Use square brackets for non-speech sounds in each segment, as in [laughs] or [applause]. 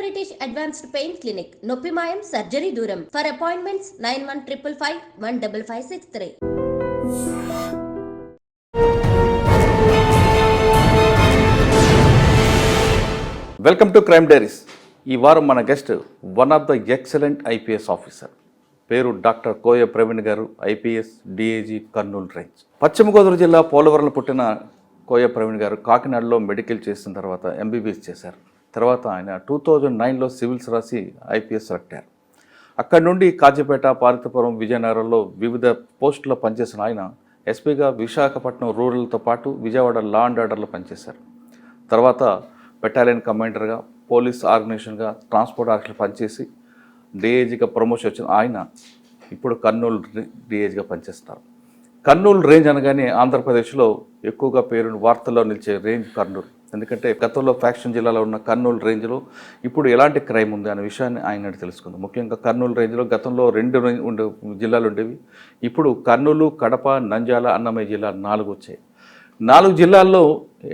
British advanced pain clinic నొప్పి మాయం surgery దూరం for appointments nine one triple five one double five six three welcome to crime diaries ఈ వారం మన guest one of the excellent IPS officer పేరు doctor Koya Praveen garu IPS DIG Kurnool range పశ్చిమ గోదావరి జిల్లా పోలవరంలో పుట్టిన కోయ ప్రవీణ్ గారు కాకినాడలో మెడికల్ చేసిన తర్వాత ఎంబీబీఎస్ చేశారు. తర్వాత ఆయన టూ థౌజండ్ నైన్లో సివిల్స్ రాసి ఐపీఎస్ సెలెక్ట్ అయ్యారు అక్కడి నుండి కాజీపేట పార్వతీపురం విజయనగరంలో వివిధ పోస్టుల్లో పనిచేసిన ఆయన ఎస్పీగా విశాఖపట్నం రూరల్తో పాటు విజయవాడ లా అండ్ ఆర్డర్లో పనిచేశారు. తర్వాత బెటాలియన్ కమాండర్గా పోలీస్ ఆర్గనైజేషన్గా ట్రాన్స్పోర్ట్ ఆఫీసర్ పనిచేసి డిఏజీగా ప్రమోషన్ వచ్చిన ఆయన ఇప్పుడు కర్నూలు డిఏజీగా పనిచేస్తారు. కర్నూలు రేంజ్ అనగానే ఆంధ్రప్రదేశ్లో ఎక్కువగా పేరుని వార్తల్లో నిలిచే రేంజ్ కర్నూలు. ఎందుకంటే గతంలో ఫ్యాక్షన్ జిల్లాలో ఉన్న కర్నూలు రేంజ్లో ఇప్పుడు ఎలాంటి క్రైమ్ ఉంది అనే విషయాన్ని ఆయన తెలుసుకుందాం. ముఖ్యంగా కర్నూలు రేంజ్లో గతంలో రెండు ఉండే జిల్లాలు ఉండేవి. ఇప్పుడు కర్నూలు కడప నంద్యాల అన్నమయ్య జిల్లా నాలుగు వచ్చాయి. నాలుగు జిల్లాల్లో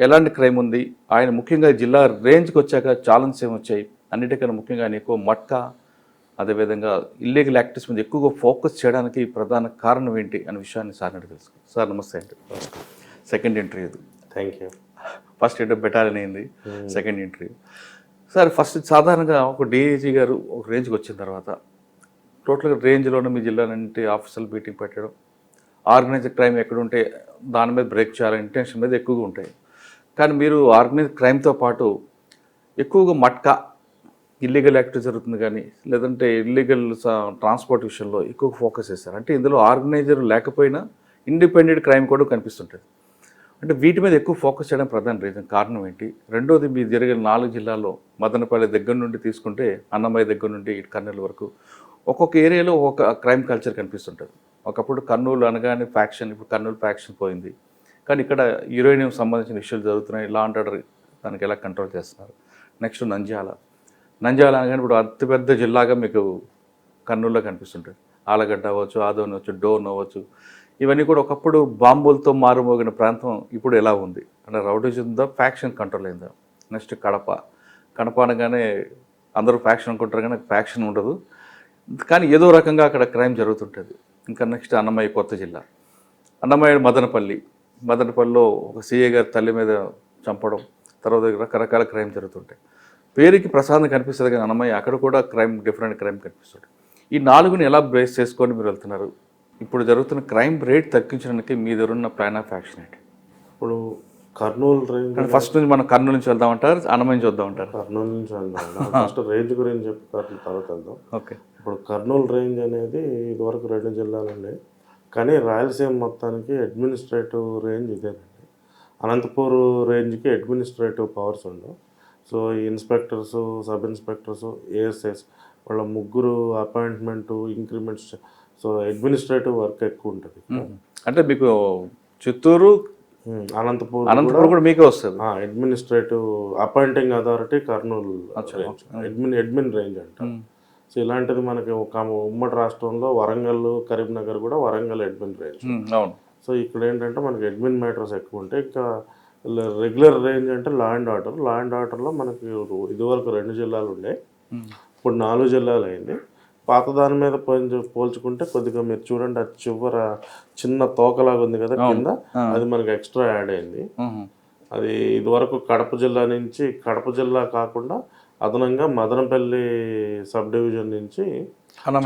ఎలాంటి క్రైమ్ ఉంది? ఆయన ముఖ్యంగా జిల్లా రేంజ్కి వచ్చాక ఛాలెంజ్ ఏమి వచ్చాయి? అన్నిటికన్నా ముఖ్యంగా ఆయన ఎక్కువ మట్కా అదేవిధంగా ఇల్లీగల్ యాక్టివిటీస్ మీద ఎక్కువగా ఫోకస్ చేయడానికి ప్రధాన కారణం ఏంటి అనే విషయాన్ని సార్ అడిగి తెలుసుకో సార్ నమస్తే అండి. Second interview thank you first inter battalion అయింది సెకండ్ ఇంటర్వ్యూ సార్ ఫస్ట్ సాధారణంగా ఒక డిఐజీ గారు ఒక రేంజ్కి వచ్చిన తర్వాత టోటల్గా రేంజ్లోనే మీ జిల్లాలంటే ఆఫీసర్లు మీటింగ్ పెట్టడం ఆర్గనైజ్డ్ క్రైమ్ ఎక్కడ ఉంటే దాని మీద బ్రేక్ చేయాలని ఇంటెన్షన్ మీద ఎక్కువగా ఉంటాయి. కానీ మీరు ఆర్గనైజ్ క్రైమ్తో పాటు ఎక్కువగా మట్కా ఇల్లీగల్ యాక్టివ్ జరుగుతుంది కానీ లేదంటే ఇల్లీగల్ ట్రాన్స్పోర్ట్ విషయంలో ఎక్కువ ఫోకస్ చేస్తారు. అంటే ఇందులో ఆర్గనైజర్ లేకపోయినా ఇండిపెండెంట్ క్రైమ్ కూడా కనిపిస్తుంటుంది. అంటే వీటి మీద ఎక్కువ ఫోకస్ చేయడం ప్రధాన రీజన్ కారణం ఏంటి? రెండోది మీ జరిగిన నాలుగు జిల్లాల్లో మదనపల్లి దగ్గర నుండి తీసుకుంటే అన్నమయ్య దగ్గర నుండి ఇటు కర్నూలు వరకు ఒక్కొక్క ఏరియాలో ఒక్కొక్క క్రైమ్ కల్చర్ కనిపిస్తుంటుంది. ఒకప్పుడు కర్నూలు అనగానే ఫ్యాక్షన్ ఇప్పుడు కర్నూలు ఫ్యాక్షన్ పోయింది. కానీ ఇక్కడ యురేనియం సంబంధించిన ఇష్యూలు జరుగుతున్నాయి. లా అండ్ ఆర్డర్ దానికి ఎలా కంట్రోల్ చేస్తున్నారు? నెక్స్ట్ నంద్యాల. నంద్యాల అనగానే ఇప్పుడు అతిపెద్ద జిల్లాగా మీకు కర్నూలులో కనిపిస్తుంటుంది. ఆలగడ్డ అవ్వచ్చు ఆదోని అవ్వచ్చు డోన్ అవ్వచ్చు. ఇవన్నీ కూడా ఒకప్పుడు బాంబులతో మారుమోగిన ప్రాంతం ఇప్పుడు ఎలా ఉంది? అంటే రౌడీజ్ ఉందా ఫ్యాక్షన్ కంట్రోల్ అయిందా? నెక్స్ట్ కడప. కడప అనగానే అందరూ ఫ్యాక్షన్ అనుకుంటారు కానీ ఫ్యాక్షన్ ఉండదు. కానీ ఏదో రకంగా అక్కడ క్రైమ్ జరుగుతుంటుంది. ఇంకా నెక్స్ట్ అన్నమయ్య కొత్త జిల్లా. అన్నమయ్య మదనపల్లి. మదనపల్లిలో ఒక సీఏ గారి తల్లి మీద చంపడం తర్వాత రకరకాల క్రైమ్ జరుగుతుంటాయి. పేరుకి ప్రసాదం కనిపిస్తుంది కానీ అన్నమయ్య అక్కడ కూడా క్రైమ్ డిఫరెంట్ క్రైమ్ కనిపిస్తుంది. ఈ నాలుగుని ఎలా బేస్ చేసుకొని మీరు వెళ్తున్నారు? ఇప్పుడు జరుగుతున్న క్రైమ్ రేట్ తగ్గించడానికి మీ దగ్గర ఉన్న ప్లాన్ ఆఫ్ యాక్షన్ ఏంటి? ఇప్పుడు కర్నూలు రేంజ్ ఫస్ట్ నుంచి మనం కర్నూలు నుంచి వెళ్దామంటారు అన్నమయ్య నుంచి వద్దామంటారు కర్నూలు నుంచి వెళ్దాం ఫస్ట్ రేంజ్ గురించి చెప్పి కర్నూలు తర్వాత వెళ్దాం. ఓకే. ఇప్పుడు కర్నూలు రేంజ్ అనేది ఇదివరకు రెండు జిల్లాలు ఉన్నాయి కానీ రాయలసీమ మొత్తానికి అడ్మినిస్ట్రేటివ్ రేంజ్ ఇదేనండి. అనంతపూర్ రేంజ్కి అడ్మినిస్ట్రేటివ్ పవర్స్ ఉండవు. సో ఈ ఇన్స్పెక్టర్స్ సబ్ ఇన్స్పెక్టర్స్ ఏఎస్ఎస్ వాళ్ళ ముగ్గురు appointment increments so administrative work ఎక్కువ ఉంటుంది. అంటే మీకు చిత్తూరు అనంతపూర్ అనంతపురం కూడా మీకే వస్తుంది. Administrative appointing authority Kurnool admin admin range అంట. సో ఇలాంటిది మనకి ఒక ఉమ్మడి రాష్ట్రంలో వరంగల్ కరీంనగర్ కూడా వరంగల్ అడ్మిన్ రేంజ్. అవును. సో ఇక్కడ ఏంటంటే మనకి అడ్మిన్ మ్యాటర్స్ ఎక్కువ ఉంటాయి. ఇంకా రెగ్యులర్ రేంజ్ అంటే law and order law and ఆర్డర్లో మనకి ఇదివరకు రెండు జిల్లాలు ఉండే. ఇప్పుడు నాలుగు జిల్లాలు అయింది. పాత దాని మీద పోల్చు పోల్చుకుంటే కొద్దిగా మీరు చూడండి అది చివర చిన్న తోకలాగా ఉంది కదా కింద? అది మనకి ఎక్స్ట్రా యాడ్ అయింది. అది ఇదివరకు కడప జిల్లా నుంచి కడప జిల్లా కాకుండా అదనంగా మదనపల్లి సబ్ డివిజన్ నుంచి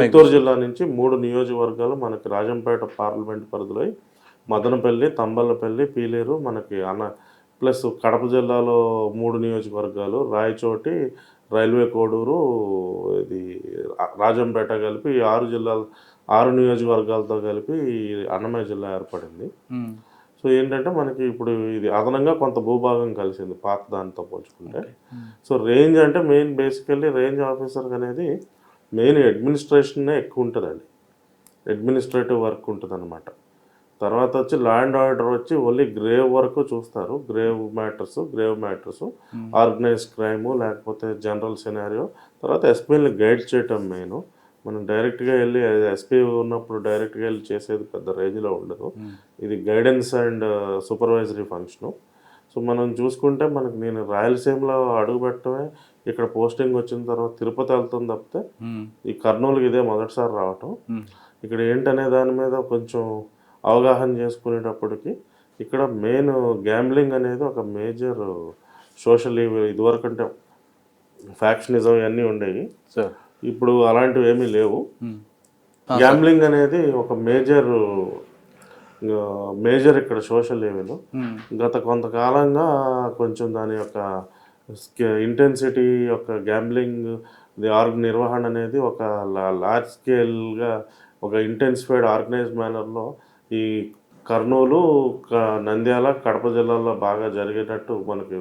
చిత్తూరు జిల్లా నుంచి మూడు నియోజకవర్గాలు మనకి రాజంపేట పార్లమెంట్ పరిధిలో మదనపల్లి తంబలపల్లి పీలేరు మనకి అన్న ప్లస్ కడప జిల్లాలో మూడు నియోజకవర్గాలు రాయచోటి రైల్వే కోడూరు ఇది రాజంపేట కలిపి ఆరు జిల్లాలు ఆరు నియోజకవర్గాలతో కలిపి అన్నమయ్య జిల్లా ఏర్పడింది. సో ఏంటంటే మనకి ఇప్పుడు ఇది అదనంగా కొంత భూభాగం కలిసింది పాత దానితో పోల్చుకుంటే. సో రేంజ్ అంటే మెయిన్ బేసికల్లీ రేంజ్ ఆఫీసర్ అనేది మెయిన్ అడ్మినిస్ట్రేషన్నే ఎక్కువ ఉంటుందండి. అడ్మినిస్ట్రేటివ్ వర్క్ ఉంటుంది తర్వాత వచ్చి ల్యాండ్ ఆర్డర్ వచ్చి ఓన్లీ గ్రేవ్ వరకు చూస్తారు. Grave matters grave matters organise crime లేకపోతే జనరల్ సినారియో. తర్వాత ఎస్పీని గైడ్ చేయటం మెయిన్. మనం డైరెక్ట్గా వెళ్ళి ఎస్పీ ఉన్నప్పుడు డైరెక్ట్గా వెళ్ళి చేసేది పెద్ద రేంజ్లో ఉండదు. ఇది guidance and supervisory function. So మనం చూసుకుంటే మనకి నేను రాయలసీమలో అడుగు పెట్టడమే ఇక్కడ పోస్టింగ్ వచ్చిన తర్వాత తిరుపతి వెళ్తుంది తప్పితే ఉమ్, ఈ కర్నూలుకి ఇదే మొదటిసారి రావటం. ఇక్కడ ఏంటనే దాని మీద కొంచెం అవగాహన చేసుకునేటప్పటికి ఇక్కడ మెయిన్ గ్యాంబ్లింగ్ అనేది ఒక మేజర్ సోషల్ ఇదివరకు అంటే ఫ్యాక్షనిజం ఇవన్నీ ఉండేవి. సార్ ఇప్పుడు అలాంటివి ఏమీ లేవు. గ్యాంబ్లింగ్ అనేది ఒక మేజర్ మేజర్ ఇక్కడ సోషల్ లెవెల్ ఉమ్, గత కొంతకాలంగా కొంచెం దాని యొక్క ఇంటెన్సిటీ యొక్క గ్యాంబ్లింగ్ ది ఆర్గ్ నిర్వహణ అనేది ఒక లార్జ్ స్కేల్గా ఒక ఇంటెన్సిఫైడ్ ఆర్గనైజ్ మేనర్లో ఈ కర్నూలు క- నంద్యాల కడప జిల్లాల్లో బాగా జరిగేటట్టు మనకి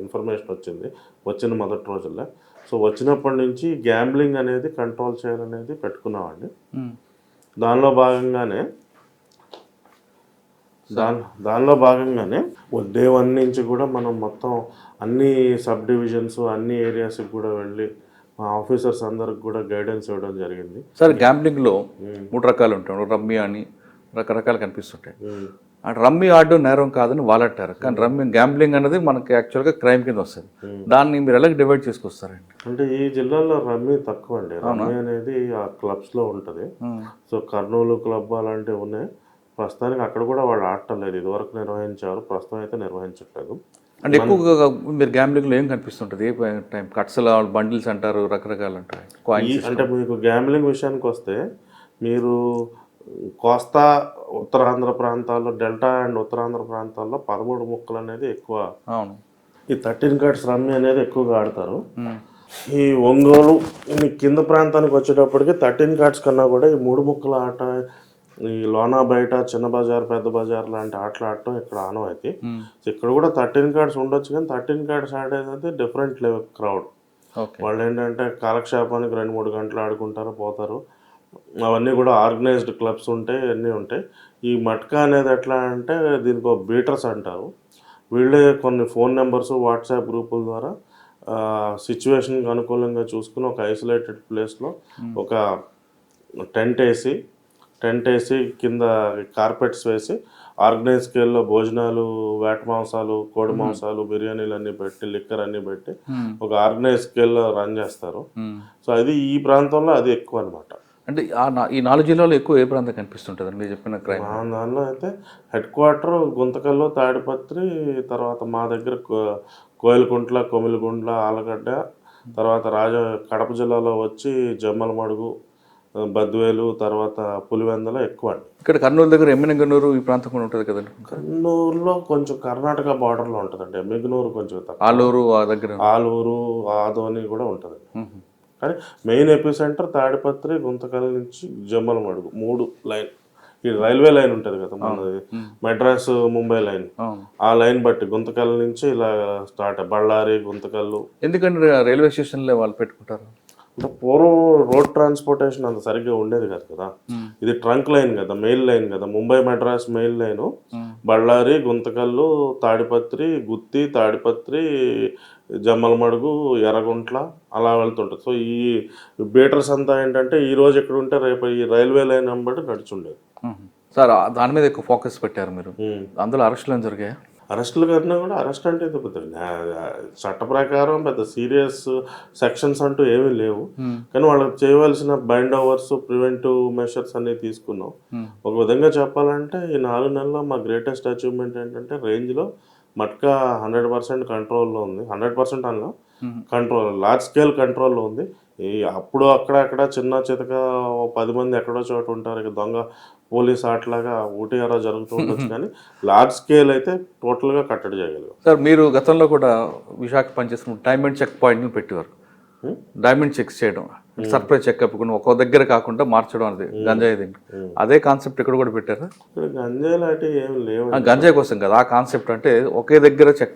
ఇన్ఫర్మేషన్ వచ్చింది వచ్చిన మొదటి రోజుల్లో. సో వచ్చినప్పటి నుంచి గ్యాంబ్లింగ్ అనేది కంట్రోల్ చేయాలనేది పెట్టుకున్నామండి. దానిలో భాగంగానే దాని దానిలో భాగంగానే డే వన్ నుంచి కూడా మనం మొత్తం అన్ని సబ్ డివిజన్స్ అన్ని ఏరియాస్కి కూడా వెళ్ళి మా ఆఫీసర్స్ అందరికి కూడా గైడెన్స్ ఇవ్వడం జరిగింది. సార్ గ్యాంబ్లింగ్లో మూడు రకాలు ఉంటాయి. రమ్మీ అని రకరకాలు కనిపిస్తుంటాయి. ఆ రమ్మీ ఆడడం నేరం కాదని వాళ్ళంటారు కానీ రమ్మీ గ్యాంబ్లింగ్ అనేది మనకి యాక్చువల్గా క్రైమ్ కింద వస్తుంది. దాన్ని మీరు ఎలా డివైడ్ చేసుకొస్తారండి? అంటే ఈ జిల్లాలో రమ్మీ తక్కువ అండి రమ్మీ అనేది ఆ క్లబ్స్లో ఉంటుంది. సో కర్నూలు క్లబ్ అలాంటివి ఉన్నాయి. ప్రస్తుతానికి అక్కడ కూడా వాళ్ళు ఆడటం లేదు. ఇదివరకు నిర్వహించారు ప్రస్తుతం అయితే నిర్వహించట్లేదు. అంటే ఎక్కువగా మీరు గ్యాంబ్లింగ్లో ఏం కనిపిస్తుంటుంది? ఏ టైం కట్సల బండిల్స్ అంటారు రకరకాలు అంటారు అంటే మీకు గ్యాంబ్లింగ్ విషయానికి వస్తే మీరు కోస్తా ఉత్తరాంధ్ర ప్రాంతాల్లో డెల్టా అండ్ ఉత్తరాంధ్ర ప్రాంతాల్లో పదమూడు ముక్కలు అనేది ఎక్కువ. అవును. ఈ థర్టీన్ కార్డ్స్ రమ్మీ అనేది ఎక్కువగా ఆడతారు. ఈ ఒంగోలు ఈ కింద ప్రాంతానికి వచ్చేటప్పటికి థర్టీన్ కార్డ్స్ కన్నా కూడా ఈ మూడు ముక్కల ఆట ఈ లోనా బయట చిన్న బజార్ పెద్ద బజార్ లాంటి ఆటలు ఆడటం ఇక్కడ ఆనవాయితీ ఇక్కడ కూడా థర్టీన్ కార్డ్స్ ఉండొచ్చు కానీ థర్టీన్ కార్డ్స్ ఆడేది డిఫరెంట్ లెవెల్ క్రౌడ్. వాళ్ళు ఏంటంటే కాలక్షేపానికి రెండు మూడు గంటలు ఆడుకుంటారు పోతారు. అవన్నీ కూడా ఆర్గనైజ్డ్ క్లబ్స్ ఉంటాయి అన్నీ ఉంటాయి ఈ మట్కా అనేది ఎట్లా అంటే దీనికి ఒక బీటర్స్ అంటారు. వీళ్ళే కొన్ని ఫోన్ నెంబర్స్ వాట్సాప్ గ్రూపుల ద్వారా సిచ్యువేషన్కి అనుకూలంగా చూసుకుని ఒక ఐసోలేటెడ్ ప్లేస్లో ఒక టెంట్ వేసి టెంట్ వేసి కింద కార్పెట్స్ వేసి ఆర్గనైజ్ స్కేల్లో భోజనాలు వేట మాంసాలు కోడి మాంసాలు బిర్యానీలు అన్నీ పెట్టి లిక్కర్ అన్నీ పెట్టి ఒక ఆర్గనైజ్ స్కేల్లో రన్ చేస్తారు. సో అది ఈ ప్రాంతంలో అది ఎక్కువ అనమాట అంటే ఈ నాలుగు జిల్లాలో ఎక్కువ ఏ ప్రాంతం కనిపిస్తుంటుంది మీరు చెప్పిన క్రైమ్. దానిలో అయితే హెడ్ క్వార్టర్ గుంతకల్లు తాడిపత్రి తర్వాత మా దగ్గర కోయిలకుంట్ల కొమిలిగుండ్ల ఆలగడ్డ తర్వాత రాజ కడప జిల్లాలో వచ్చి జమ్మలమడుగు బద్వేలు తర్వాత పులివెందల ఎక్కువ అండి. ఇక్కడ కర్నూలు దగ్గర ఎమ్మినగన్నూరు ఈ ప్రాంతం కూడా ఉంటుంది కదండి? కర్నూలులో కొంచెం కర్ణాటక బార్డర్లో ఉంటుందండి. మిగునూరు కొంచెం ఆలూరు ఆ దగ్గర. ఆలూరు ఆదోని కూడా ఉంటుంది. కానీ main AP centre Tadipatri Guntakal నుంచి జమ్మలమడుగు మూడు లైన్. ఈ రైల్వే లైన్ ఉంటుంది కదా మనది. మెడ్రాస్ ముంబై లైన్. ఆ లైన్ బట్టి గుంతకల్ నుంచి ఇలా స్టార్ట్ బళ్ళారి గుంతకల్లు. ఎందుకంటే రైల్వే స్టేషన్లో వాళ్ళు పెట్టుకుంటారు? అంటే పూర్వం రోడ్ ట్రాన్స్పోర్టేషన్ అంత సరిగ్గా ఉండేది కాదు కదా. ఇది ట్రంక్ లైన్ కదా మెయిల్ లైన్ కదా. Mumbai Madras mail line. Ballari Guntakal Tadipatri Gooty Tadipatri Jammalamadugu Yerraguntla అలా వెళ్తుంటుంది. సో ఈ బీటర్స్ అంతా ఏంటంటే ఈ రోజు ఎక్కడ ఉంటే రేపు ఈ రైల్వే లైన్ బట్టి నడుచుండేది. సార్ దాని మీద ఎక్కువ ఫోకస్ పెట్టారు మీరు. అందులో అరెస్టులు ఏం జరిగాయా? అరెస్టులు కన్నా కూడా అరెస్ట్ అంటే పెద్ద చట్ట ప్రకారం పెద్ద సీరియస్ సెక్షన్స్ అంటూ ఏమీ లేవు. కానీ వాళ్ళకి చేయవలసిన బైండ్ ఓవర్స్ ప్రివెంటివ్ మెషర్స్ అన్ని తీసుకున్నాం. ఒక విధంగా చెప్పాలంటే ఈ నాలుగు నెలల్లో మా గ్రేటెస్ట్ అచీవ్మెంట్ ఏంటంటే రేంజ్లో మట్కా హండ్రెడ్ పర్సెంట్ కంట్రోల్లో ఉంది. హండ్రెడ్ పర్సెంట్ అన్న కంట్రోల్ లార్జ్ స్కేల్ కంట్రోల్లో ఉంది. ఈ అప్పుడు అక్కడ అక్కడ చిన్న చితక పది మంది ఎక్కడో చోట ఉంటారు. ఇక దొంగ పోలీస్ ఆటలాగా ఊటీ అలా జరుగుతూ ఉండొచ్చు [laughs] కానీ లార్జ్ స్కేల్ అయితే టోటల్గా కట్టడి చేయగలిగాం. సార్ మీరు గతంలో కూడా విశాఖ పనిచేస్తున్న డైమండ్ చెక్ పాయింట్ని పెట్టేవారు? డైమండ్ చెక్ చేయడం. సర్ప్రైజ్ చెక్ అప్పుకుని ఒక్కో దగ్గర కాకుండా మార్చడం అనేది గంజాయి దీన్ని అదే కాన్సెప్ట్ ఇక్కడ కూడా పెట్టారా? గంజాయి లాంటివి ఏమి లేవు గంజాయి కోసం కదా. ఆ కాన్సెప్ట్ అంటే ఒకే దగ్గర చెక్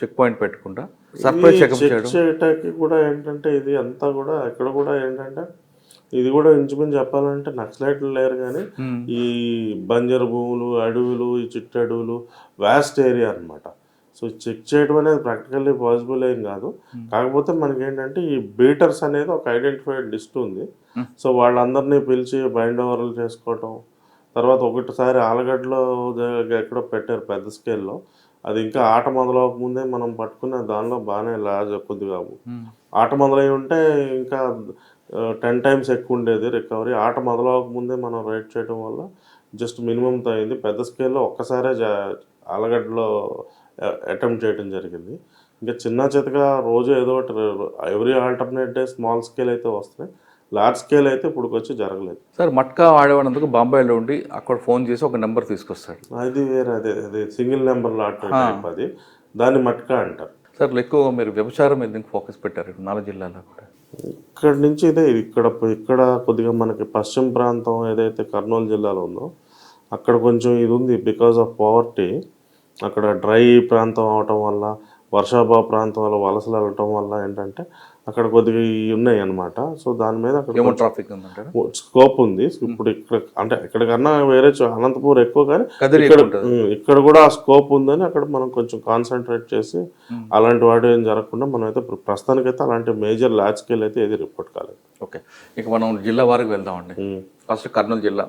చెక్ పాయింట్ పెట్టుకుంటా. సర్ప్రైజ్ చెకప్ చెక్ చేయడం. చేయటానికి కూడా ఏంటంటే ఇది అంతా కూడా ఇక్కడ కూడా ఏంటంటే ఇది కూడా ఇంచుమించు చెప్పాలంటే నక్సలైట్లు లేరు కానీ ఈ బంజరు భూములు అడవులు ఈ చిట్టు అడవులు వాస్ట్ ఏరియా అన్నమాట. సో చెక్ చేయడం అనేది ప్రాక్టికల్లీ పాసిబుల్ ఏం కాదు. కాకపోతే మనకి ఏంటంటే ఈ బీటర్స్ అనేది ఒక ఐడెంటిఫైడ్ లిస్ట్ ఉంది. సో వాళ్ళందరినీ పిలిచి బైండ్ ఓవర్లు చేసుకోవటం తర్వాత ఒకటిసారి ఆలగడ్డలో ఎక్కడో పెట్టారు పెద్ద స్కేల్లో అది ఇంకా ఆట మొదలవక ముందే మనం పట్టుకున్న దానిలో బాగానే లాజ్ కొద్దిగా ఆట మొదలై ఉంటే ఇంకా టెన్ టైమ్స్ ఎక్కువ ఉండేది రికవరీ ఆట మొదలవక ముందే మనం రైడ్ చేయడం వల్ల జస్ట్ మినిమంతో అయింది పెద్ద స్కేల్లో ఒక్కసారే జా ఆలగడ్డలో అటెంప్ట్ చేయడం జరిగింది. ఇంకా చిన్న చితగా రోజు ఏదో ఒకటి every alternate day small scale అయితే వస్తాయి లార్జ్ స్కేల్ అయితే ఇప్పుడు వచ్చి జరగలేదు. సార్ మట్కా ఆడేవాడినందుకు బాంబేలో ఉండి అక్కడ ఫోన్ చేసి ఒక నెంబర్ తీసుకొస్తాడు అది వేరే అదే అదే సింగిల్ నెంబర్ లాట్ టైప్ అది. దాన్ని మట్కా అంటారు. సార్ ఎక్కువ మీరు వ్యభిచారం మీద ఫోకస్ పెట్టారు? నాలుగు జిల్లాలో కూడా. ఇక్కడ నుంచి ఇదే ఇక్కడ ఇక్కడ కొద్దిగా మనకి పశ్చిమ ప్రాంతం ఏదైతే కర్నూలు జిల్లాలో ఉందో అక్కడ కొంచెం ఇది ఉంది బికాజ్ ఆఫ్ పవర్టీ అక్కడ డ్రై ప్రాంతం అవటం వల్ల వర్షాభావ ప్రాంతం వల్ల వలసలు వెళ్ళటం వల్ల ఏంటంటే అక్కడ కొద్దిగా ఉన్నాయి అన్నమాట. సో దాని మీద అక్కడ ట్రాఫిక్ స్కోప్ ఉంది. ఇప్పుడు ఇక్కడ అంటే ఎక్కడికన్నా వేరే అనంతపూర్ ఎక్కువ కానీ ఇక్కడ ఇక్కడ కూడా ఆ స్కోప్ ఉందని అక్కడ మనం కొంచెం కాన్సన్ట్రేట్ చేసి అలాంటి వాటి ఏం జరగకుండా మనం అయితే ప్ర- ప్రస్తుతానికైతే అలాంటి మేజర్ లార్జ్ స్కేల్ అయితే ఏది రిపోర్ట్ కాలేదు. ఓకే. ఇక మనం జిల్లా వారికి వెళ్దామండి. ఫస్ట్ కర్నూలు జిల్లా.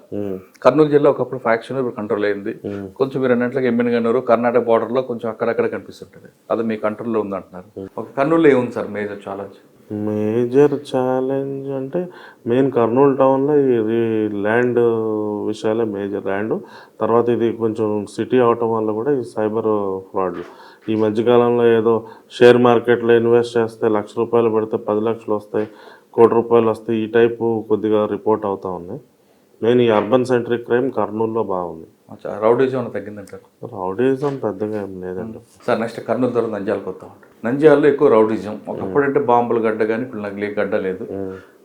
కర్నూలు జిల్లా ఒకప్పుడు ఫ్యాక్షన్ ఇప్పుడు కంట్రోల్ అయింది. కొంచెం మీరు అన్నట్లుగా ఎమ్మినగన్నూరు కర్ణాటక border లో కొంచెం అక్కడక్కడ కనిపిస్తుంటుంది. అది మీ కంట్రోల్లో ఉందంటున్నారు. ఒక కర్నూలులో ఏముంది sir? Major challenge major challenge అంటే మెయిన్ కర్నూలు టౌన్లో ఇది ల్యాండ్ విషయాలే మేజర్ ల్యాండ్. తర్వాత ఇది కొంచెం సిటీ అవటం వల్ల కూడా ఈ సైబర్ ఫ్రాడ్లు ఈ మధ్యకాలంలో ఏదో షేర్ మార్కెట్లో ఇన్వెస్ట్ చేస్తే లక్ష రూపాయలు పెడితే పది లక్షలు వస్తాయి కోటి రూపాయలు వస్తాయి ఈ టైపు కొద్దిగా రిపోర్ట్ అవుతూ ఉన్నాయి మెయిన్ ఈ అర్బన్ సెంట్రిక్ క్రైమ్ కర్నూలులో బాగుంది. రౌడీజం ఏమైనా తగ్గిందంటారు? రౌడీజం పెద్దగా ఏం లేదండి. సార్ నెక్స్ట్ కర్నూలు తర్వాత నంద్యాలకు వస్తాం నంద్యాలలో ఎక్కువ రౌడీజం. ఒకప్పుడు అంటే బాంబుల గడ్డ కానీ ఇప్పుడు నగిలీ గడ్డ లేదు.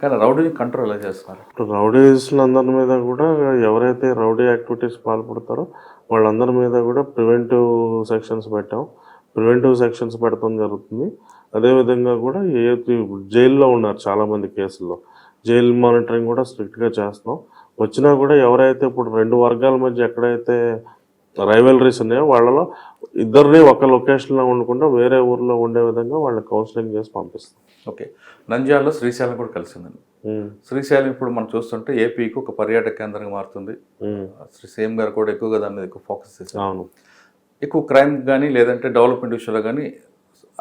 కానీ రౌడీజం కంట్రోల్ ఎలా చేస్తున్నారు? ఇప్పుడు రౌడీస్లందరి మీద కూడా ఎవరైతే రౌడీ యాక్టివిటీస్ పాల్పడతారో వాళ్ళందరి మీద కూడా ప్రివెంటివ్ సెక్షన్స్ పెట్టాం. ప్రివెంటివ్ సెక్షన్స్ పెడతాం జరుగుతుంది. అదేవిధంగా కూడా ఏ జైల్లో ఉన్నారు చాలామంది కేసుల్లో. జైలు మానిటరింగ్ కూడా స్ట్రిక్ట్గా చేస్తాం వచ్చినా కూడా ఎవరైతే ఇప్పుడు రెండు వర్గాల మధ్య ఎక్కడైతే రైవలరీస్ ఉన్నాయో వాళ్ళలో ఇద్దరిని ఒక లొకేషన్లో ఉండకుండా వేరే ఊర్లో ఉండే విధంగా వాళ్ళని కౌన్సిలింగ్ చేసి పంపిస్తాం. ఓకే. నంద్యాలలో శ్రీశైలం కూడా కలిసిందండి. శ్రీశైలం ఇప్పుడు మనం చూస్తుంటే ఏపీకి ఒక పర్యాటక కేంద్రంగా మారుతుంది. శ్రీ సీఎం గారు కూడా ఎక్కువగా దాని మీద ఎక్కువ ఫోకస్ చేశారు. అవును. ఎక్కువ క్రైమ్ కానీ లేదంటే డెవలప్మెంట్ విషయంలో కానీ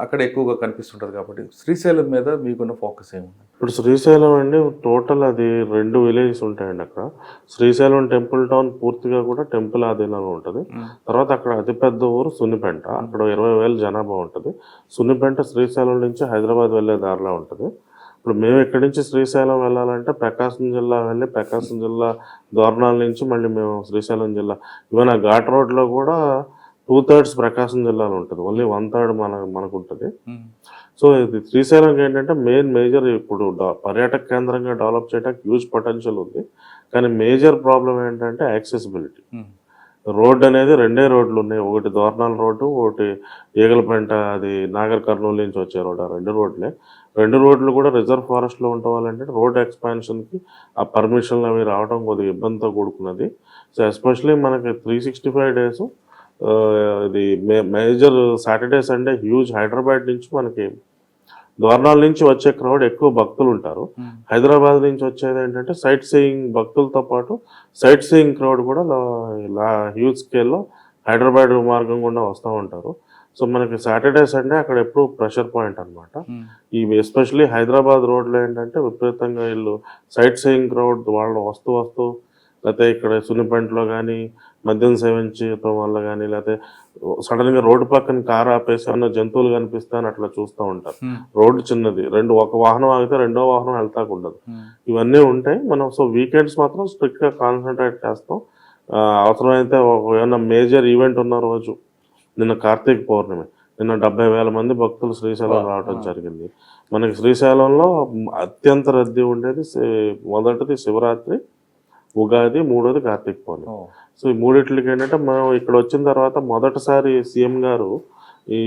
అక్కడ ఎక్కువగా కనిపిస్తుంటుంది కాబట్టి శ్రీశైలం మీద మీకున్న ఫోకస్ ఏముంది? ఇప్పుడు శ్రీశైలం అండి టోటల్ అది రెండు విలేజెస్ ఉంటాయండి అక్కడ. శ్రీశైలం టెంపుల్ టౌన్ పూర్తిగా కూడా టెంపుల్ ఆధీనంలో ఉంటుంది. తర్వాత అక్కడ అతిపెద్ద ఊరు సున్నిపెంట. అక్కడ ఇరవై వేల జనాభా ఉంటుంది. సున్నిపెంట శ్రీశైలం నుంచి హైదరాబాద్ వెళ్ళే దారిలో ఉంటుంది. ఇప్పుడు మేము ఇక్కడి నుంచి శ్రీశైలం వెళ్ళాలంటే ప్రకాశం జిల్లా వెళ్ళి ప్రకాశం జిల్లా దోర్నాల నుంచి మళ్ళీ మేము శ్రీశైలం జిల్లా. ఈవెన్ ఆ ఘాట్ రోడ్లో కూడా టూ థర్డ్స్ ప్రకాశం జిల్లాలో ఉంటుంది. ఓన్లీ వన్ థర్డ్ మన మనకు ఉంటుంది సో ఇది శ్రీశైలంకి ఏంటంటే మెయిన్ మేజర్ ఇప్పుడు పర్యాటక కేంద్రంగా డెవలప్ చేయడానికి హ్యూజ్ పొటెన్షియల్ ఉంది. కానీ మేజర్ ప్రాబ్లం ఏంటంటే యాక్సెసిబిలిటీ రోడ్ అనేది రెండే రోడ్లు ఉన్నాయి. ఒకటి దోర్నాల్ రోడ్డు ఒకటి ఈగలపెంట అది నాగర్ కర్నూలు నుంచి వచ్చే రోడ్ ఆ రెండు రోడ్లే. రెండు రోడ్లు కూడా రిజర్వ్ ఫారెస్ట్లో ఏంటంటే రోడ్ ఎక్స్పాన్షన్కి ఆ పర్మిషన్లు అవి రావడం కొద్దిగా ఇబ్బందితో కూడుకున్నది. సో ఎస్పెషలీ మనకి త్రీ సిక్స్టీ ఫైవ్ డేస్ ఇది major Saturday Sunday huge Hyderabad నుంచి మనకి దోర్నాల నుంచి వచ్చే క్రౌడ్ ఎక్కువ భక్తులు ఉంటారు. హైదరాబాద్ నుంచి వచ్చేది ఏంటంటే సైట్ సీయింగ్ భక్తులతో పాటు సైట్ సీయింగ్ క్రౌడ్ కూడా హ్యూజ్ స్కేల్లో హైదరాబాద్ మార్గం గుండా వస్తూ ఉంటారు. సో మనకి సాటర్డే సండే అక్కడ ఎప్పుడు ప్రెషర్ పాయింట్ అన్నమాట. ఈ ఎస్పెషలీ హైదరాబాద్ రోడ్లో ఏంటంటే విపరీతంగా వీళ్ళు సైట్ సీయింగ్ క్రౌడ్ వాళ్ళు వస్తూ వస్తూ లేకపోతే ఇక్కడ సున్నిపెంటలో కానీ మద్యం సేవించడం వల్ల కానీ లేకపోతే సడన్గా రోడ్డు పక్కన కారు ఆపేసి ఏమన్నా జంతువులు కనిపిస్తాయని అట్లా చూస్తూ ఉంటారు. రోడ్డు చిన్నది. రెండు ఒక వాహనం ఆగితే రెండో వాహనం వెళ్తాకు ఉండదు. ఇవన్నీ ఉంటాయి. మనం సో వీకెండ్స్ మాత్రం స్ట్రిక్ట్గా కాన్సన్ట్రేట్ చేస్తాం. అవసరమైతే ఒక ఏమన్నా మేజర్ ఈవెంట్ ఉన్న రోజు నిన్న కార్తీక పౌర్ణమి. నిన్న డెబ్బై వేల మంది భక్తులు శ్రీశైలం రావడం జరిగింది. మనకి శ్రీశైలంలో అత్యంత రద్దీ ఉండేది మొదటిది శివరాత్రి ఉగాది మూడోది కార్తీక పౌర్ణమి. సో ఈ మూడిట్లకి ఏంటంటే మనం ఇక్కడ వచ్చిన తర్వాత మొదటిసారి సీఎం గారు ఈ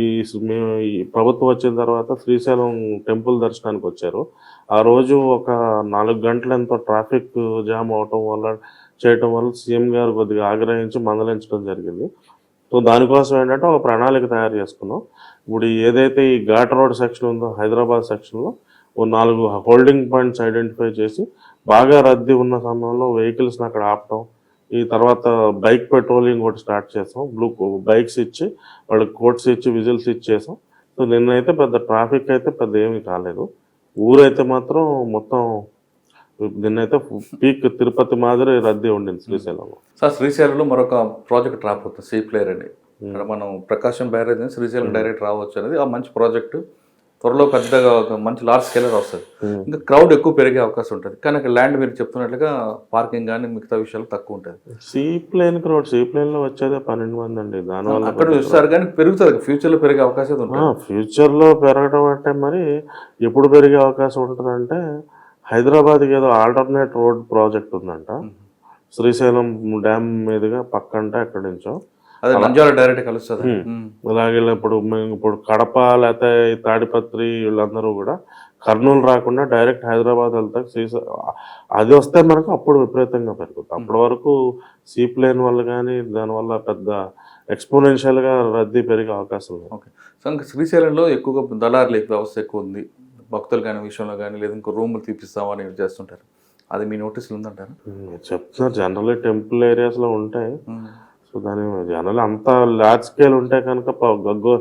మేము ఈ ప్రభుత్వం వచ్చిన తర్వాత శ్రీశైలం టెంపుల్ దర్శనానికి వచ్చారు. ఆ రోజు ఒక నాలుగు గంటలు ఎంతో ట్రాఫిక్ జామ్ అవటం వల్ల చేయటం వల్ల సీఎం గారు కొద్దిగా ఆగ్రహించి మందలించడం జరిగింది. సో దానికోసం ఏంటంటే ఒక ప్రణాళిక తయారు చేసుకున్నాం. ఇప్పుడు ఏదైతే ఈ ఘాట్ రోడ్ సెక్షన్ ఉందో హైదరాబాద్ సెక్షన్లో ఓ నాలుగు హోల్డింగ్ పాయింట్స్ ఐడెంటిఫై చేసి బాగా రద్దీ ఉన్న సమయంలో వెహికల్స్ని అక్కడ ఆపటం ఈ తర్వాత బైక్ పెట్రోలింగ్ కూడా స్టార్ట్ చేసాం. బ్లూ బైక్స్ ఇచ్చి వాళ్ళకి కోట్స్ ఇచ్చి విజిల్స్ ఇచ్చేసాం సో నిన్నైతే పెద్ద ట్రాఫిక్ అయితే పెద్ద ఏమీ కాలేదు. ఊరైతే మాత్రం మొత్తం నిన్నైతే పీక్ తిరుపతి మాదిరి రద్దీ ఉండింది శ్రీశైలంలో. సార్ శ్రీశైలంలో మరొక ప్రాజెక్ట్ రాబోతుంది సీ ప్లేయర్ అని. ఇక్కడ మనం ప్రకాశం బ్యారేజ్ శ్రీశైలం డైరెక్ట్ రావచ్చు అనేది ఆ మంచి ప్రాజెక్ట్. త్వరలో పెద్దగా ఒక మంచి లార్జ్ స్కేలర్ వస్తుంది. ఇంకా క్రౌడ్ ఎక్కువ పెరిగే అవకాశం ఉంటుంది. కానీ అక్కడ ల్యాండ్ మీరు చెప్తున్నట్లుగా పార్కింగ్ కానీ మిగతా విషయాలు తక్కువ ఉంటుంది. సీ ప్లేన్ క్రౌడ్ సీ ప్లేన్లో వచ్చేదే పన్నెండు మంది అండి. దానివల్ల అక్కడ చూస్తారు కానీ పెరుగుతుంది. ఫ్యూచర్లో పెరిగే అవకాశం ఉంటుంది? ఫ్యూచర్లో పెరగడం అంటే మరి ఎప్పుడు పెరిగే అవకాశం ఉంటుందంటే హైదరాబాద్ ఏదో ఆల్టర్నేట్ రోడ్ ప్రాజెక్ట్ ఉందంట. శ్రీశైలం డ్యామ్ మీదుగా పక్కంట ఎక్కడి నుంచో. అదే డైరెక్ట్ కలుస్తుంది. అలాగే ఇప్పుడు మేము ఇప్పుడు కడప లేకపోతే తాడిపత్రి వీళ్ళందరూ కూడా కర్నూలు రాకుండా డైరెక్ట్ హైదరాబాద్ వెళ్తారు. శ్రీశ అది వస్తే మనకు అప్పుడు విపరీతంగా పెరుగుతుంది. అప్పటి వరకు సీ ప్లేన్ వల్ల కానీ దానివల్ల పెద్ద ఎక్స్పోనెన్షియల్గా రద్దీ పెరిగే అవకాశం లేదు. ఓకే. సో శ్రీశైలంలో ఎక్కువగా దళారుల వ్యవస్థ ఎక్కువ ఉంది. భక్తులు కానీ విషయంలో కానీ లేదా ఇంకో రూములు తీపిస్తామని చేస్తుంటారు. అది మీ నోటీసులు ఉందంటారు? చెప్తున్నారు. జనరల్లీ టెంపుల్ ఏరియాస్లో ఉంటాయి సో దాని జనరల్ అంత లార్జ్ స్కేల్ ఉంటే కనుక గగ్గో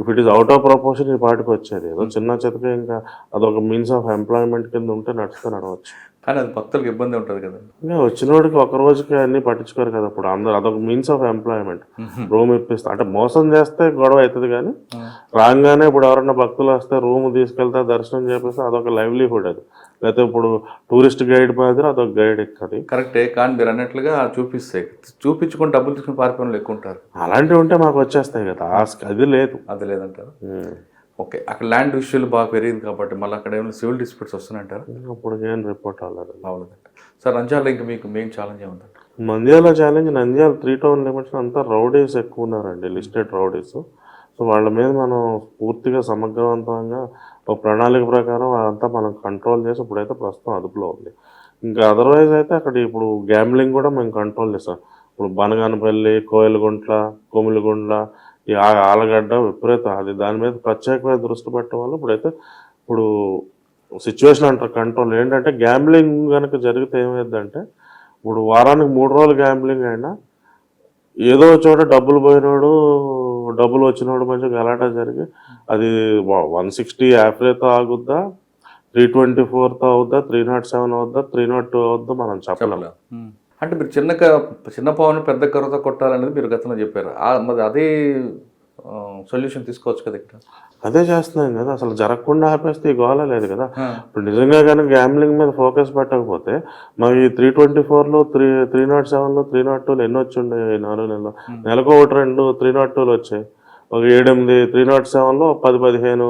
if it is out of proportion ఈ పాటికి వచ్చేది. ఏదో చిన్న చితక ఇంకా అదొక మీన్స్ ఆఫ్ ఎంప్లాయ్మెంట్ కింద ఉంటే నడిస్తే నడవచ్చు. కానీ అది భక్తులకు ఇబ్బంది ఉంటుంది కదా. ఇంకా వచ్చినోడికి ఒక రోజుకి అన్ని పట్టించుకోరు కదా ఇప్పుడు. అందరు అదొక మీన్స్ ఆఫ్ ఎంప్లాయ్మెంట్ రూమ్ ఇప్పిస్తా. అంటే మోసం చేస్తే గొడవ అవుతుంది కానీ రాగానే ఇప్పుడు ఎవరైనా భక్తులు వస్తే రూమ్ తీసుకెళ్తే దర్శనం చేపిస్తే అదొక లైవ్లీహుడ్ అది. లేకపోతే ఇప్పుడు టూరిస్ట్ గైడ్ మాదిరి అదొక గైడ్ ఎక్కది కరెక్టే కానీ మీరు అన్నట్లుగా చూపిస్తాయి చూపించుకొని డబ్బులు తీసుకుని పారిపోయిన ఎక్కువ ఉంటారు. అలాంటివి ఉంటే మాకు వచ్చేస్తాయి కదా అది లేదు. అది లేదంటారు. ఓకే అక్కడ ల్యాండ్ విషయాలు బాగా పెరిగింది కాబట్టి మళ్ళీ అక్కడ ఏమైనా సివిల్ డిస్ప్యూట్స్ వస్తున్నాయంటారు? అప్పుడు ఏం రిపోర్ట్ అవ్వలేదు. అవునండి సార్ నంజాల ఇంకా మీకు main challenge ఏముందంట Nandyal challenge Nandyal three town limits అంతా రౌడీస్ ఎక్కువ ఉన్నారండి లిస్టెడ్ రౌడీస్. సో వాళ్ళ మీద మనం పూర్తిగా సమగ్రవంతంగా ఒక ప్రణాళిక ప్రకారం అదంతా మనం కంట్రోల్ చేసి ఇప్పుడైతే ప్రస్తుతం అదుపులో ఉంది. ఇంకా అదర్వైజ్ అయితే అక్కడ ఇప్పుడు గ్యాంబ్లింగ్ కూడా మేము కంట్రోల్ చేస్తాం. ఇప్పుడు బనగానపల్లి కోయలగుంట్ల కొమిలిగుండ్ల ఈ ఆలగడ్డ విపరీతం. అది దాని మీద ప్రత్యేకమైన దృష్టి పెట్టడం వల్ల ఇప్పుడైతే ఇప్పుడు సిచ్యువేషన్ అంటారు కంట్రోల్ ఏంటంటే గ్యాంబ్లింగ్ కనుక జరిగితే ఏమైందంటే ఇప్పుడు వారానికి మూడు రోజులు గ్యాంబ్లింగ్ అయినా ఏదో చోట డబ్బులు పోయినోడు డబ్బులు వచ్చినోడు మంచిగా గలాటా జరిగి అది వన్ సిక్స్టీ యాఫ్రేతో ఆగుద్దా? త్రీ ట్వంటీ ఫోర్తో అవుద్దా? త్రీ నాట్ సెవెన్ అవుద్దా? త్రీ నాట్ టూ అవుద్దా? మనం చెప్పలేము. అంటే మీరు చిన్న చిన్న పవన్ పెద్ద కర్రతో కొట్టాలనేది మీరు గతంలో చెప్పారు. ఆ- మరి అదే సొల్యూషన్ తీసుకోవచ్చు కదా ఇక్కడ? అదే చేస్తున్నాం కదా. అసలు జరగకుండా ఆపేస్తే ఈ గోల లేదు కదా. ఇప్పుడు నిజంగా కానీ గ్యాంబ్లింగ్ మీద ఫోకస్ పెట్టకపోతే మరి ఈ త్రీ ట్వంటీ ఫోర్లో త్రీ త్రీ నాట్ సెవెన్లో త్రీ నాట్ టూలు ఎన్ని వచ్చి ఉండే నాలుగు నెలలు నెలకు ఒకటి రెండు త్రీ నాట్ టూలు వచ్చాయి. ఒక ఏడెనిమిది త్రీ నాట్ సెవెన్లో పది పదిహేను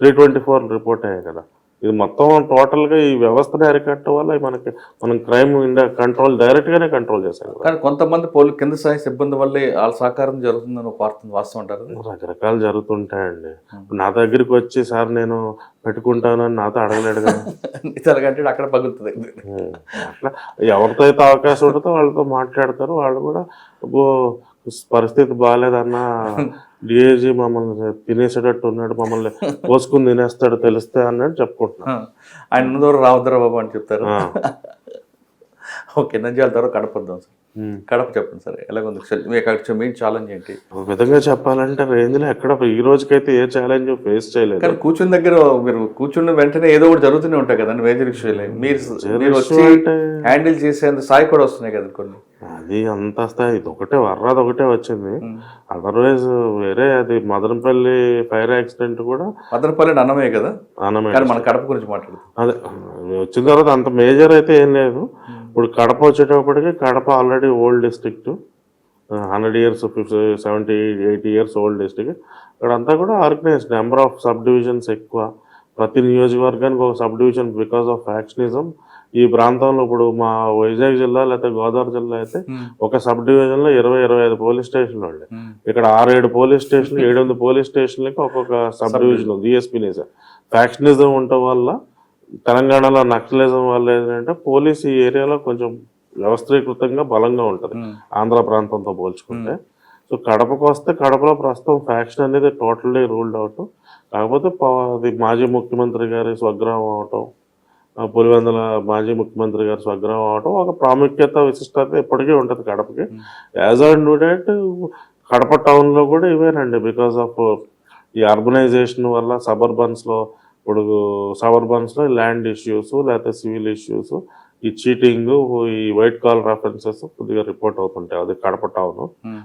త్రీ ట్వంటీ ఫోర్ రిపోర్ట్ అయ్యాయి కదా. ఇది మొత్తం టోటల్గా ఈ వ్యవస్థని అరికట్టడం వల్ల మనకి మనం క్రైమ్ ఇండియా కంట్రోల్ డైరెక్ట్గానే కంట్రోల్ చేశాం కానీ కొంతమంది పోలీసు కింద స్థాయి సిబ్బంది వల్లే వాళ్ళ సహకారం జరుగుతుందని ఒక వార్త వాస్తవం అంటారు రకరకాలు జరుగుతుంటాయండి. నా దగ్గరికి వచ్చి సార్ నేను పెట్టుకుంటానని నాతో అడగలేడు కదా. [laughs] అక్కడ పగులుతుంది. అట్లా ఎవరితో అయితే అవకాశం ఉంటుందో వాళ్ళతో మాట్లాడతారు. వాళ్ళు కూడా "అబ్బో, పరిస్థితి బాగాలేదన్న [laughs] డిఏజీ మమ్మల్ని తినేసేటట్టు ఉన్నాడు మమ్మల్ని [laughs] పోసుకుని తినేస్తాడు తెలిస్తే అన్నట్టు చెప్పుకుంటున్నాను ఆయన దూరం రావద్దరా బాబు అని చెప్తారు. [laughs] ఓకే నంజాల తర్వాత కడప వద్దాం సార్. కడప చెప్పండి సార్ ఎలాగుంది? మీకు అక్కడ మెయిన్ ఛాలెంజ్ ఏంటి? ఒక విధంగా చెప్పాలంటే రేంజ్లో ఎక్కడ ఈ రోజుకైతే ఏ ఛాలెంజ్ ఫేస్ చేయలేదు. కానీ కూర్చున్న దగ్గర మీరు కూర్చున్న వెంటనే ఏదో ఒకటి జరుగుతూనే ఉంటాయి కదండి మేజర్ ఇష్యూలే మీరు మీరు వచ్చి అంటే హ్యాండిల్ చేసేంత స్థాయి కూడా వస్తున్నాయి కదా కొన్ని. అది అంత స్థాయి ఇది ఒకటే వర్రాది ఒకటే వచ్చింది అదర్వైజ్ వేరే అది మదనపల్లి ఫైర్ యాక్సిడెంట్ కూడా మదనపల్లి అన్నమే కదా. కానీ మన కడప గురించి మాట్లాడుతాం. అదే వచ్చిన తర్వాత అంత మేజర్ అయితే ఏం లేదు. ఇప్పుడు కడప వచ్చేటప్పటికి Kadapa already old district hundred years fifty seventy eighty years old district ఇక్కడ అంతా కూడా organised number of sub divisions ఎక్కువ. ప్రతి నియోజకవర్గానికి ఒక sub division because of factionism ఈ ప్రాంతంలో ఇప్పుడు మా వైజాగ్ జిల్లా లేకపోతే గోదావరి జిల్లా అయితే ఒక సబ్ డివిజన్లో ఇరవై ఇరవై ఐదు పోలీస్ స్టేషన్లు ఉండే. ఇక్కడ ఆరు ఏడు పోలీస్ స్టేషన్లు ఏడు ఎనిమిది పోలీస్ స్టేషన్లకి ఒక్కొక్క సబ్ డివిజన్ డిఎస్పీ నిజం ఫ్యాక్షనిజం ఉండటం వల్ల తెలంగాణలో నక్సలిజం వల్ల ఏంటంటే పోలీస్ ఈ ఏరియాలో కొంచెం వ్యవస్థీకృతంగా బలంగా ఉంటుంది. ఆంధ్ర ప్రాంతంతో పోల్చుకుంటే. సో కడపకు వస్తే కడపలో ప్రస్తుతం ఫ్యాక్షన్ అనేది టోటల్లీ రూల్డ్ అవుట్. కాకపోతే అది మాజీ ముఖ్యమంత్రి గారి స్వగ్రామం అవటం పులివెందుల మాజీ ముఖ్యమంత్రి గారు స్వగ్రహం అవడం ఒక ప్రాముఖ్యత విశిష్టత ఎప్పటికీ ఉంటుంది కడపకి. యాజ్ ఆన్ డూడెంట్ కడప టౌన్లో కూడా ఇవేనండి. బికాస్ ఆఫ్ ఈ అర్బనైజేషన్ వల్ల సబర్బన్స్లో ఇప్పుడు సబర్బన్స్లో ల్యాండ్ ఇష్యూస్ లేకపోతే సివిల్ ఇష్యూస్ ఈ చీటింగ్ ఈ వైట్ కాల్ అఫెన్సెస్ కొద్దిగా రిపోర్ట్ అవుతుంటాయి. అది కడప టౌన్.